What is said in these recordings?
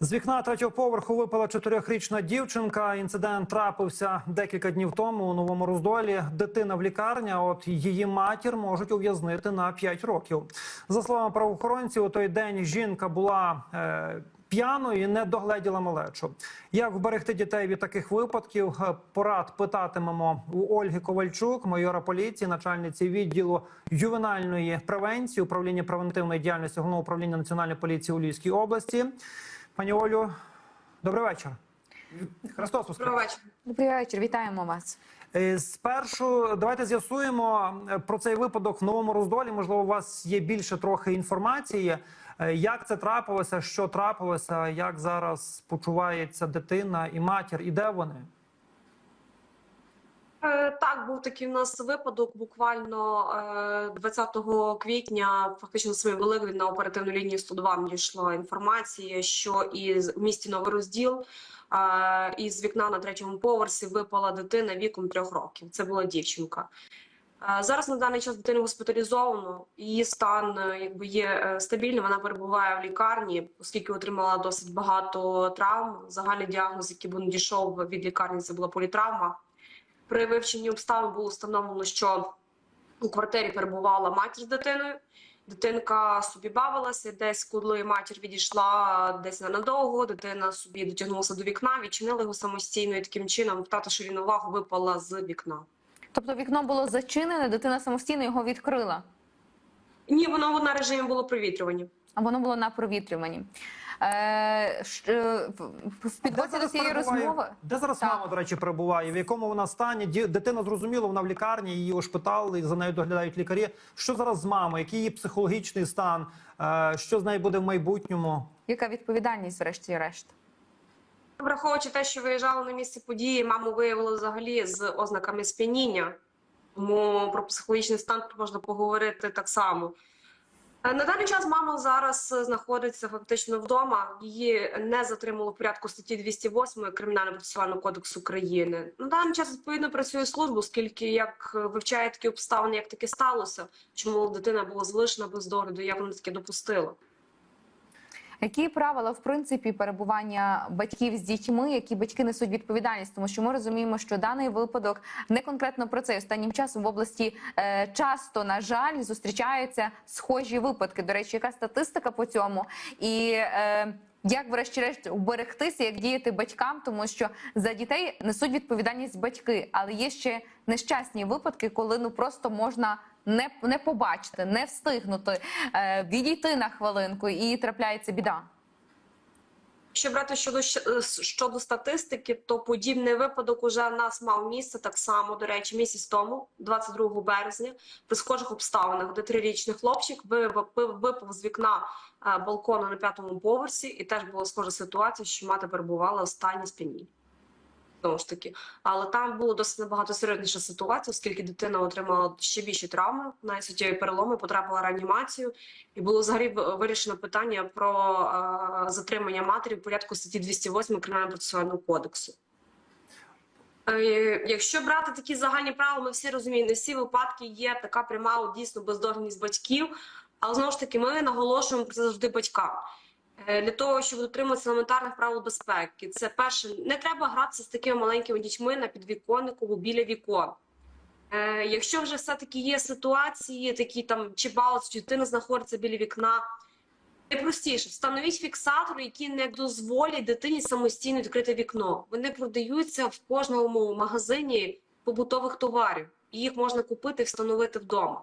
З вікна третього поверху випала чотирьохрічна дівчинка. Інцидент трапився декілька днів тому у новому роздолі. Дитина в лікарні. а От її матір можуть ув'язнити на 5 років. За словами правоохоронців, у той день жінка була е, п'яною не догледіла малечу. Як вберегти дітей від таких випадків? Е, Порад питатимемо у Ольги Ковальчук, майора поліції, начальниці відділу ювенальної превенції управління превентивної діяльності головного управління національної поліції у Львівській області. Пані Олю, добрий вечір. Христос Воскрес. Добрий вечір. Добрий вечір, вітаємо вас. Е, Спершу давайте з'ясуємо е, про цей випадок в новому роздолі. Можливо, у вас є більше трохи інформації. Е, Як це трапилося, що трапилося, як зараз почувається дитина і матір, і де вони? Е, Так, був такий у нас випадок. Буквально е, 20 квітня, фактично самий Великдень на оперативну лінію 102 надійшла інформація, що із в місті Новий Розділ е, із вікна на третьому поверсі випала дитина віком трьох років. Це була дівчинка. Е, Зараз на даний час дитину госпіталізовано. Її стан е, якби є е, стабільним. Вона перебуває в лікарні, оскільки отримала досить багато травм. Загальний діагноз, який був надійшов від лікарні, це була політравма. При вивченні обставин було встановлено, що у квартирі перебувала матір з дитиною. Дитинка собі бавилася десь, коли матір відійшла десь ненадовго, дитина собі дотягнулася до вікна, відчинила його самостійно і таким чином втративши рівновагу, випала з вікна. Тобто вікно було зачинене, дитина самостійно його відкрила, Ні, воно на режимі було провітрювання. а воно було на провітрюванні. Е, е, в- підводі до цієї розмови Де зараз Так. мама, до речі, перебуває? В якому вона стані? Дитина зрозуміло, вона в лікарні, її ошпитали, за нею доглядають лікарі. Що зараз з мамою? Який її психологічний стан? Е, Що з нею буде в майбутньому? яка відповідальність, врешті-решт? Враховуючи те, що виїжджали на місце події, маму виявили взагалі з ознаками сп'яніння. Тому про психологічний стан можна поговорити так само. Е, На даний час мама зараз е, знаходиться фактично вдома. Її не затримало в порядку статті 208 Кримінально-процесуального кодексу України. На даний час відповідно працює служба, оскільки як вивчає такі обставини, як таке сталося, чому дитина була залишена без догляду, як вона таке допустила. Які правила в принципі перебування батьків з дітьми, які батьки несуть відповідальність? Тому що ми розуміємо, що даний випадок не конкретно про це останнім часом в області е, часто на жаль зустрічаються схожі випадки. До речі, яка статистика по цьому і. Е, як, врешті-решт, уберегтися, як діяти батькам, тому що за дітей несуть відповідальність батьки, але є ще нещасні випадки, коли ну просто можна не, не побачити, не встигнути, е, відійти на хвилинку, і трапляється біда. Якщо брати щодо е, щодо статистики, то подібний випадок уже в нас мав місце так само. До речі, місяць тому, 22 березня, при схожих обставинах, де трирічний хлопчик випав, з вікна е, балкону на п'ятому поверсі, і теж була схожа ситуація, що мати перебувала в стані сп'яніння. Знову ж таки, але там було досить набагато серйозніша ситуація, оскільки дитина отримала ще більші травми, найсуттєві переломи, потрапила в реанімацію, і було взагалі вирішено питання про е, затримання матері в порядку статті 208 Кримінально-процесуального кодексу. Е, Якщо брати такі загальні правила, ми всі розуміємо, не всі випадки є така пряма дійсно бездоглядність батьків, але знову ж таки ми наголошуємо про це завжди батькам. Е, Для того, щоб дотримуватися елементарних правил безпеки, це перше, не треба гратися з такими маленькими дітьми на підвіконнику або біля вікон. Е, якщо вже все-таки є ситуації, такі там чи баланс, чи дитина знаходиться біля вікна, найпростіше встановіть фіксатори, які не дозволять дитині самостійно відкрити вікно. Вони продаються в кожному магазині побутових товарів. І їх можна купити і встановити вдома.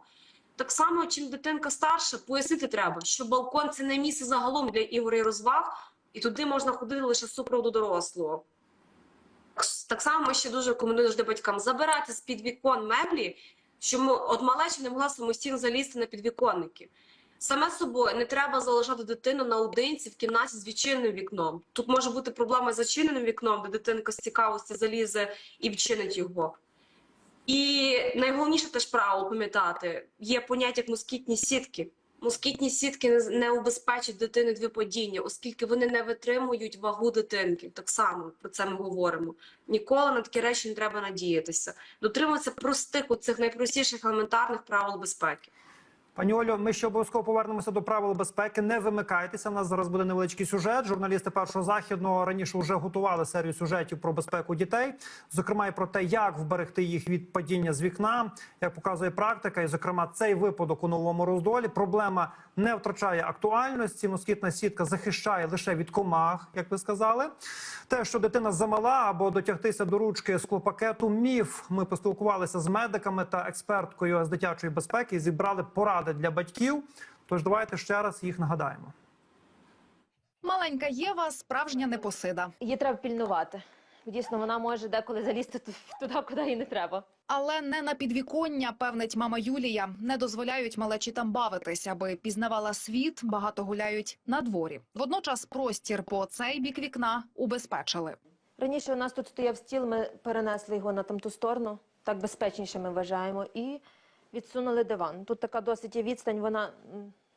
Так само, чим дитинка старша, пояснити треба, що балкон це не місце загалом для ігор і розваг, і туди можна ходити лише з супроводу дорослого. Так само ще дуже рекомендуємо завжди батькам забирати з під вікон меблі, щоб от малеча не могла самостійно залізти на підвіконники. Саме собою не треба залишати дитину наодинці в кімнаті з відчиненим вікном. Тут може бути проблема з зачиненим вікном, де дитинка з цікавості залізе і відчинить його. І найголовніше теж правило пам'ятати: є поняття як москітні сітки. Москітні сітки не, убезпечать дитини від падіння, оскільки вони не витримують вагу дитинки. Так само про це ми говоримо. Ніколи на такі речі не треба надіятися. Дотримуватися простих, оцих найпростіших елементарних правил безпеки. Пані Олю, ми ще обов'язково повернемося до правил безпеки. Не вимикайтеся. У нас зараз буде невеличкий сюжет. Журналісти першого західного раніше вже готували серію сюжетів про безпеку дітей, зокрема і про те, як вберегти їх від падіння з вікна, як показує практика. І, зокрема, цей випадок у новому роздолі. Проблема не втрачає актуальності. Москітна сітка захищає лише від комах, як ви сказали. Те, що дитина замала або дотягтися до ручки склопакету, міф. Ми поспілкувалися з медиками та експерткою з дитячої безпеки і зібрали поради для батьків. Тож давайте ще раз їх нагадаємо. Маленька Єва справжня непосида. Її треба пільнувати. Дійсно, вона може деколи залізти туди, куди їй не треба. Але не на підвіконня, певнить мама Юлія. Не дозволяють малечі там бавитись, аби пізнавала світ, багато гуляють на дворі. Водночас простір по цей бік вікна убезпечили. Раніше у нас тут стояв стіл, ми перенесли його на тамту сторону, так безпечніше ми вважаємо, і відсунули диван. Тут така досить є відстань, вона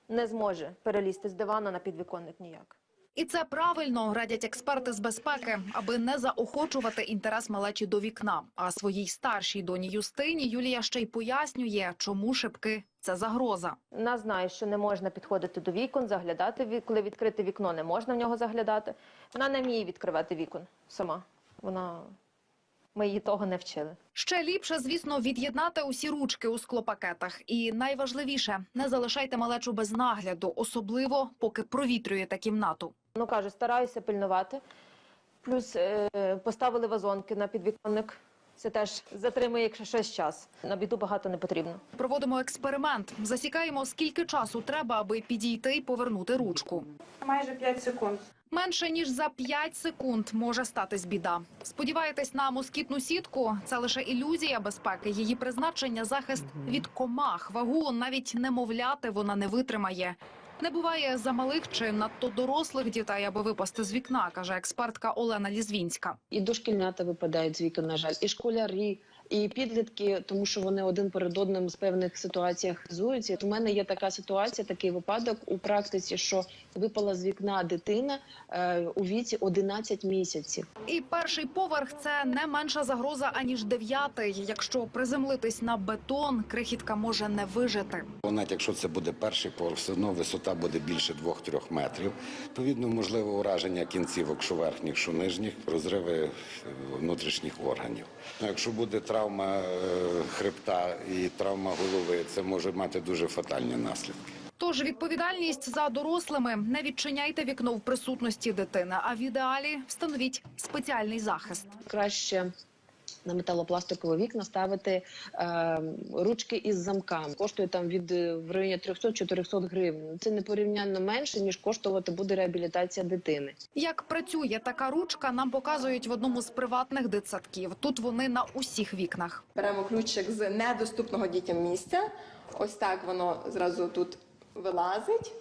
не зможе перелізти з дивана на підвіконник ніяк. І це правильно радять експерти з безпеки, аби не заохочувати інтерес малечі до вікна. А своїй старшій доні Юстині Юлія ще й пояснює, чому шибки це загроза. Вона знає, що не можна підходити до вікон, заглядати коли відкрите вікно, не можна в нього заглядати. Вона не вміє відкривати вікон сама. Вона ми її того не вчили. Ще ліпше, звісно, від'єднати усі ручки у склопакетах. І найважливіше не залишайте малечу без нагляду, особливо поки провітрюєте кімнату. Ну кажу, стараюся пильнувати. Плюс е, поставили вазонки на підвіконник. Це теж затримує, якщо щось час. На біду багато не потрібно. Проводимо експеримент. Засікаємо, скільки часу треба, аби підійти і повернути ручку. Майже 5 секунд. Менше ніж за 5 секунд може статись біда. Сподіваєтесь на москітну сітку? Це лише ілюзія безпеки. Її призначення захист від комах. Вагу навіть немовляти вона не витримає. Не буває замалих чи надто дорослих дітей, аби випасти з вікна, каже експертка Олена Лізвінська. І дошкільнята випадають з вікон, на жаль, і школярі, і підлітки, тому що вони один перед одним з певних ситуаціях хизуються. У мене є така ситуація, такий випадок у практиці, що випала з вікна дитина е, у віці 11 місяців. І перший поверх це не менша загроза аніж дев'ятий. Якщо приземлитись на бетон, крихітка може не вижити. Навіть якщо це буде перший поверх, все одно висота буде більше 2-3 метрів. Відповідно, можливе ураження кінцівок, що верхніх, що нижніх, розриви внутрішніх органів. Ну, якщо буде травма е, хребта і травма голови, це може мати дуже фатальні наслідки. Тож відповідальність за дорослими не відчиняйте вікно в присутності дитини, а в ідеалі встановіть спеціальний захист. Краще на металопластикові вікна ставити е, ручки із замками. Коштує там від е, в районі 300-400 гривень. Це непорівнянно менше ніж коштувати буде реабілітація дитини. Як працює така ручка, нам показують в одному з приватних дитсадків. Тут вони на усіх вікнах. Беремо ключик з недоступного дітям місця. Ось так воно зразу тут вилазить.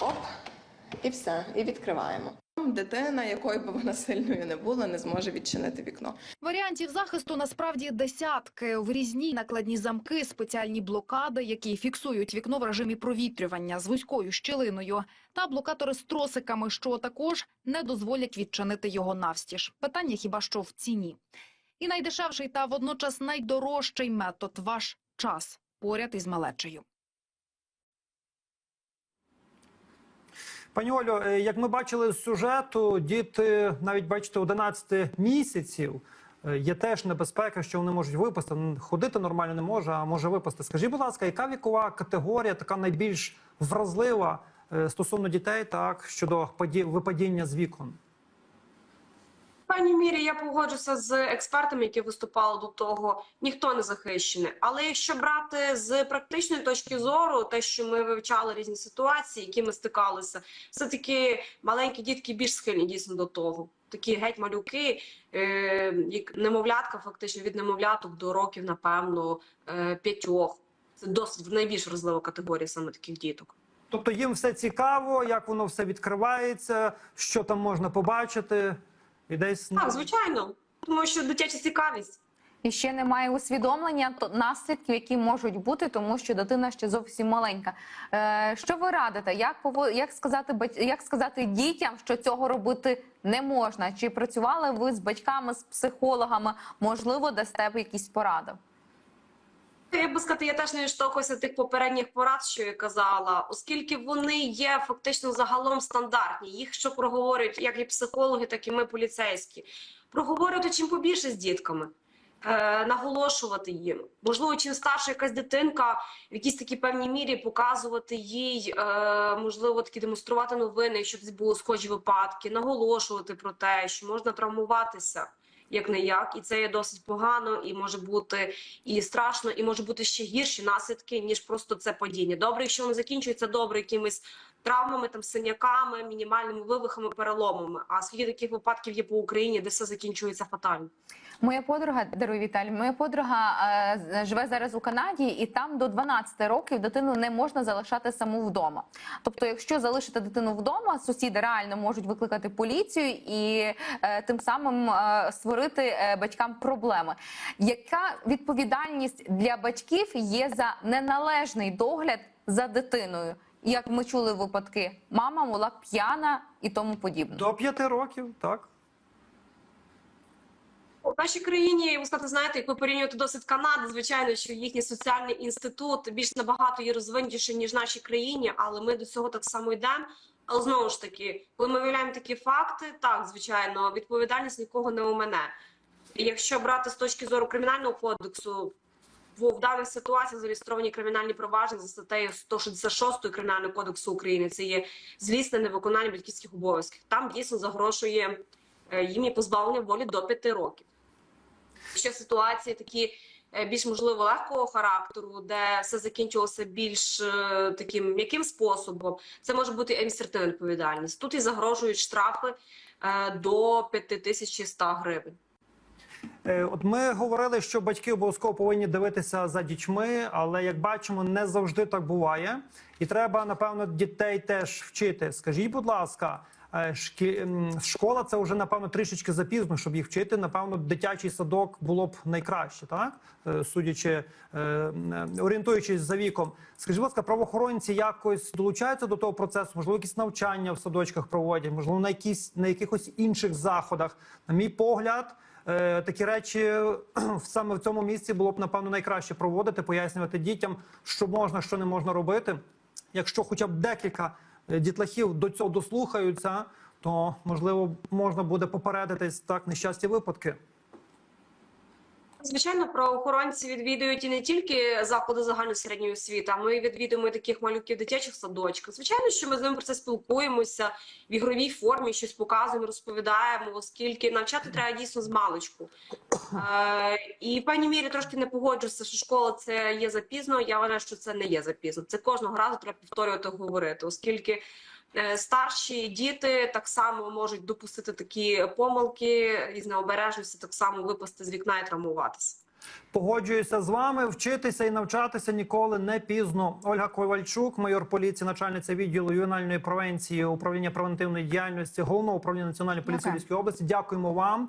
Оп, і все, і відкриваємо. Дитина, якою б вона сильною не була, не зможе відчинити вікно. Варіантів захисту насправді десятки. В різні накладні замки, спеціальні блокади, які фіксують вікно в режимі провітрювання з вузькою щілиною, та блокатори з тросиками, що також не дозволять відчинити його навстіж. Питання хіба що в ціні. І найдешевший та водночас найдорожчий метод ваш час поряд із малечею. Пані Олю, е, як ми бачили з сюжету, діти навіть бачите 11 місяців. е, Є теж небезпека, що вони можуть випасти. Ходити нормально не може, а може випасти. Скажіть, будь ласка, яка вікова категорія така найбільш вразлива е, стосовно дітей, так щодо паді- випадіння з вікон? Певній мірі я погоджуся з експертами, які виступали до того. Ніхто не захищений. Але якщо брати з практичної точки зору, те, що ми вивчали різні ситуації, які ми стикалися, все таки маленькі дітки більш схильні дійсно до того. Такі геть малюки, е, немовлятка, фактично від немовляток до років, напевно, е, п'ятьох. Це досить найбільш вразлива категорія саме таких діток. Тобто їм все цікаво, як воно все відкривається, що там можна побачити, і десь Так, звичайно, тому що дитяча цікавість. І ще немає усвідомлення то наслідків, які можуть бути, тому що дитина ще зовсім маленька. Е, що ви радите? Як пово- як сказати бать- як сказати дітям, що цього робити не можна? Чи працювали ви з батьками, з психологами? Можливо, дасте б якісь поради? Я би сказати, я теж не відштовхуюся тих попередніх порад, що я казала, оскільки вони є фактично загалом стандартні. Їх що проговорюють як і психологи, так і ми поліцейські. Проговорювати чим побільше з дітками. Е, наголошувати їм. Можливо, чим старша якась дитинка, в якійсь такій певній мірі показувати їй, е, можливо, такі демонструвати новини, десь були схожі випадки, наголошувати про те, що можна травмуватися як не як, і це є досить погано, і може бути і страшно, і може бути ще гірші наслідки, ніж просто це падіння. Добре, якщо воно закінчується добре якимись травмами, там синяками, мінімальними вивихами, переломами. А скільки таких випадків є по Україні, де все закінчується фатально? Моя подруга даруй Віталій. Моя подруга е, живе зараз у Канаді, і там до 12 років дитину не можна залишати саму вдома. Тобто, якщо залишити дитину вдома, сусіди реально можуть викликати поліцію і е, тим самим е, створити е, батькам проблеми. Яка відповідальність для батьків є за неналежний догляд за дитиною? Як ми чули випадки, мама була п'яна і тому подібне. До п'яти років, так. У нашій країні, ви сказати, знаєте, як ви порівнюєте досить Канади, звичайно, що їхній соціальний інститут більш набагато є розвинутіший, ніж в нашій країні, але ми до цього так само йдемо. Але знову ж таки, коли ми виявляємо такі факти, так звичайно, відповідальність нікого не умене. І якщо брати з точки зору кримінального кодексу, в в даних ситуаціях зареєстровані кримінальні провадження за статтею 166 Кримінального кодексу України. Це є злісне невиконання батьківських обов'язків. Там дійсно загрошує е, їм позбавлення волі до 5 років. Ще ситуації такі е, більш можливо легкого характеру, де все закінчилося більш е, таким м'яким способом. Це може бути адміністративна відповідальність. Тут і загрожують штрафи е, до 5100 гривень. От ми говорили, що батьки обов'язково повинні дивитися за дітьми, але як бачимо, не завжди так буває. І треба, напевно, дітей теж вчити. Скажіть, будь ласка, шкі... школа це вже напевно трішечки запізно, щоб їх вчити. Напевно, дитячий садок було б найкраще, так Е, судячи е, орієнтуючись за віком. Скажіть, будь ласка, правоохоронці якось долучаються до того процесу? Можливо, якісь навчання в садочках проводять, можливо, на якісь на якихось інших заходах. На мій погляд. Е, Такі речі саме в цьому місці було б напевно найкраще проводити, пояснювати дітям, що можна, що не можна робити. Якщо хоча б декілька дітлахів до цього дослухаються, то можливо можна буде попередитись так нещасті випадки. Звичайно, правоохоронці відвідують і не тільки заклади загальної середньої освіти, а ми відвідуємо таких малюків дитячих садочках. Звичайно, що ми з ними про це спілкуємося в ігровій формі, щось показуємо, розповідаємо, оскільки навчати треба дійсно з маличку. Е, і в певній мірі трошки не погоджуся, що школа це є запізно. Я вважаю, що це не є запізно. Це кожного разу треба повторювати говорити, оскільки. Е, Старші діти так само можуть допустити такі помилки із необережності, так само випасти з вікна і травмуватися. Погоджуюся з вами. Вчитися і навчатися ніколи не пізно. Ольга Ковальчук, майор поліції, начальниця відділу ювенальної провенції управління превентивної діяльності головного управління національної поліції. Львівської області. Дякуємо вам.